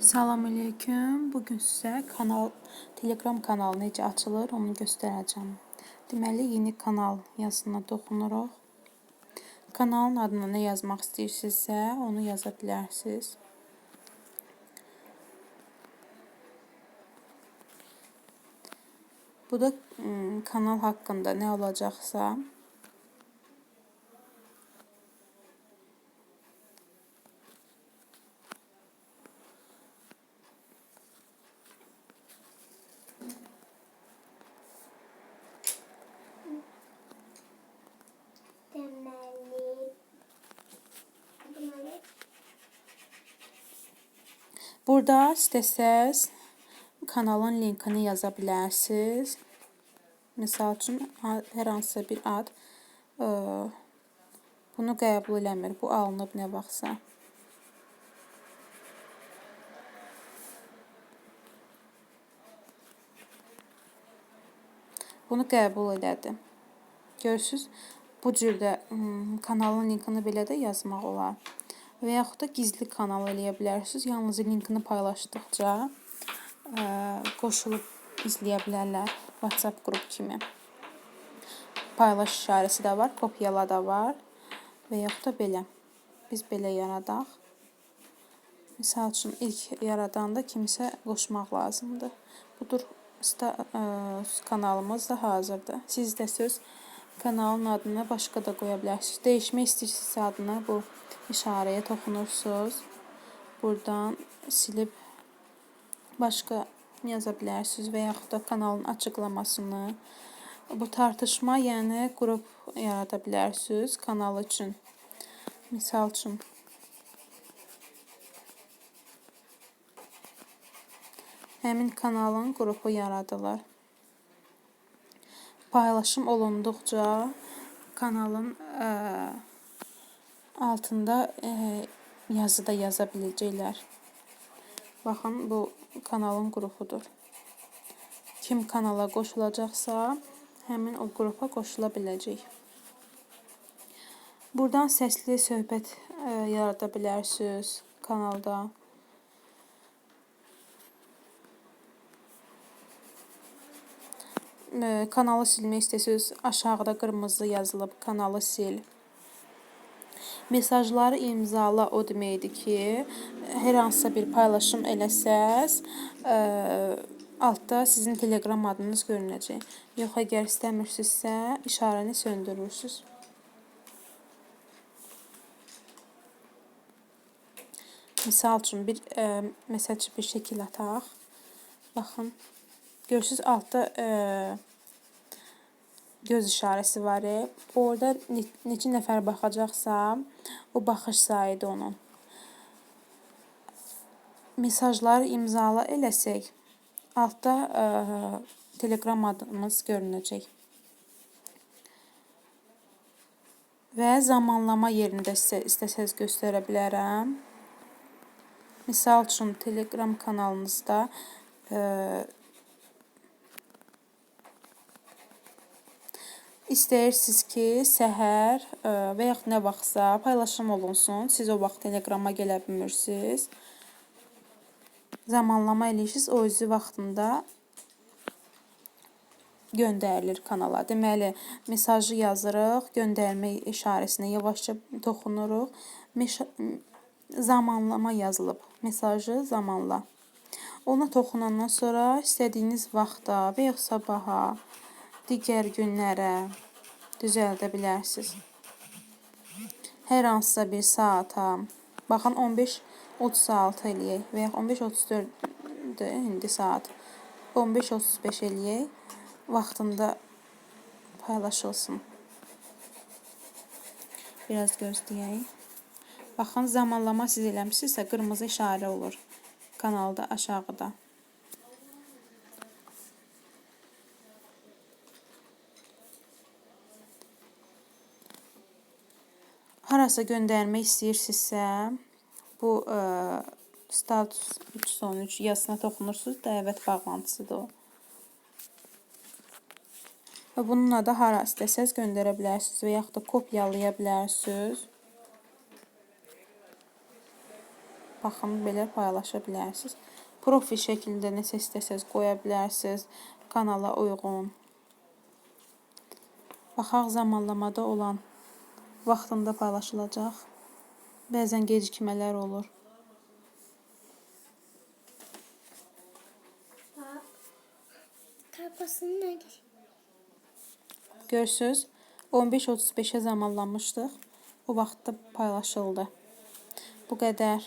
Salam aleyküm. Bugün sizə kanal Telegram kanalı necə açılır onu göstərəcəm. Deməli yeni kanal yazısına toxunuruq. Kanalın adına nə yazmaq istəyirsinizsə onu yaza bilərsiniz. Bu da ım, kanal haqqında nə olacaqsa Deməli. Deməli. Burada istəsəz kanalın linkini yaza bilərsiniz. Misal üçün hər hansısa bir ad ə, bunu qəbul eləmir. Bu alınıb nə vaxtsa. Bunu qəbul elədi. Görürsüz? Bu cürdə kanalın linkini belə də yazmaq olar. Və yaxud da gizli kanal eləyə bilərsiniz. Yalnız linkini paylaşdıqca ə, qoşulub izləyə bilərlər WhatsApp qrup kimi. Paylaş işarəsi də var, kopyala da var və yaxud da belə. Biz belə yaradaq. Misal üçün ilk yaradanda kimsə qoşmaq lazımdır. Budur sta, ə, kanalımız da hazırdır. Siz də söz kanalın adını başqa da qoya bilərsiniz. Dəyişmək istəyirsinizsə adını bu işarəyə toxunursunuz. Buradan silib başqa yaza bilərsiniz və da kanalın açıqlamasını. Bu tartışma, yəni qrup yarada bilərsiniz kanal üçün. Misal üçün həmin kanalın qrupu yaradılır. Paylaşım olunduqca kanalın ə, altında ə, yazı da yaza biləcəklər. Baxın, bu kanalın qrupudur. Kim kanala qoşulacaqsa, həmin o qrupa qoşula biləcək. Buradan səsli söhbət ə, yarada bilərsiniz kanalda. Ə, kanalı silmək istəsəz, aşağıda qırmızı yazılıb kanalı sil. Mesajları imzala o deməkdir ki, hər hansısa bir paylaşım eləsəz, ə, altda sizin Telegram adınız görünəcək. Yox, əgər istəmirsinizsə, işarəni söndürürsüz. Misal üçün bir ə, məsəl üçün bir şəkil ataq. Baxın. Görürsüz altda ə, göz işarəsi var. e. Orada ne- neçə nəfər baxacaqsa, o baxış sayıdır onun. Mesajları imzala eləsək, altda ə, Telegram adımız görünəcək. Və zamanlama yerində sizə istəsəz göstərə bilərəm. Misal üçün Telegram kanalınızda ə, İstəyirsiniz ki, səhər ə, və yaxud nə vaxtsa paylaşım olunsun. Siz o vaxt Telegrama gələ bilmirsiniz. Zamanlama eləyirsiniz, o özü vaxtında göndərilir kanala. Deməli, mesajı yazırıq, göndərmə işarəsinə yavaşca toxunuruq. Meşa zamanlama yazılıb. Mesajı zamanla. Ona toxunandan sonra istədiyiniz vaxta və yaxud sabaha, digər günlərə düzəldə bilərsiniz. Hər hansısa bir saata, baxın 15:36 eləyək və yaxud 15:34-dür indi saat. 15:35 eləyək. Vaxtında paylaşılsın. Biraz gözləyək. Baxın, zamanlama siz eləmisinizsə qırmızı işarə olur kanalda aşağıda. Harasa göndərmək istəyirsinizsə, bu ə, status 3 son 3 yazısına toxunursunuz, dəvət bağlantısıdır o. Və bununla da hara istəsəz göndərə bilərsiniz və yaxud da kopyalaya bilərsiniz. baxın belə paylaşa bilərsiniz. Profil şəklində nəsə istəsəz qoya bilərsiniz kanala uyğun. Baxaq zamanlamada olan vaxtında paylaşılacaq. Bəzən gecikmələr olur. Görürsüz, 15.35-ə zamanlamışdıq. O vaxtda paylaşıldı. Bu qədər.